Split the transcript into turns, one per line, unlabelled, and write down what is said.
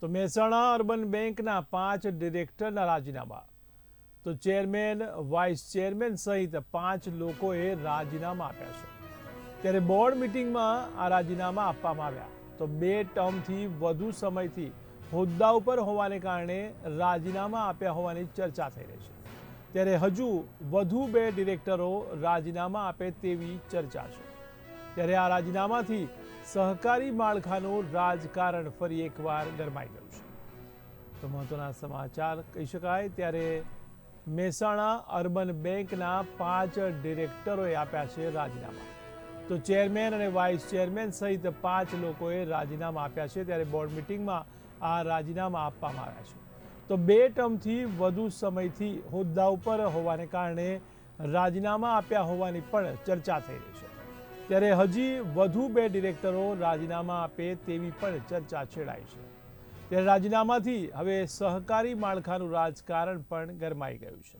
તો મહેસાણા અર્બન બેંકના પાંચ ડિરેક્ટરના રાજીનામા. તો ચેરમેન, વાઇસ ચેરમેન સહિત પાંચ લોકોએ રાજીનામા આપ્યા છે. ત્યારે બોર્ડ મિટિંગમાં આ રાજીનામા આપવામાં આવ્યા. તો બે ટર્મથી વધુ સમયથી હોદ્દા ઉપર હોવાને કારણે રાજીનામા આપ્યા હોવાની ચર્ચા થઈ રહી છે. ત્યારે હજુ વધુ બે ડિરેક્ટરો રાજીનામા આપે તેવી ચર્ચા છે. ત્યારે આ રાજીનામાથી સહકારી માળખાનું રાજકારણ ફરી એકવાર ગરમાઈ ગયું છે. તો મહત્વના સમાચાર કહી શકાય, ત્યારે મહેસાણા અર્બન બેંકના પાંચ ડિરેક્ટરોએ આપ્યા છે રાજીનામા. તો ચેરમેન અને વાઇસ ચેરમેન સહિત પાંચ લોકોએ રાજીનામા આપ્યા છે, ત્યારે બોર્ડ મિટિંગમાં આ રાજીનામા આપવામાં આવ્યા છે. તો બે ટર્મથી વધુ સમયથી હોદ્દા ઉપર હોવાને કારણે રાજીનામા આપ્યા હોવાની પણ ચર્ચા થઈ રહી છે. ત્યારે હજી વધુ બે ડિરેક્ટરો રાજીનામા આપે તેવી પણ ચર્ચા છેડાઈ છે. ત્યારે રાજીનામાથી હવે સહકારી માળખાનું રાજકારણ પણ ગરમાઈ ગયું છે.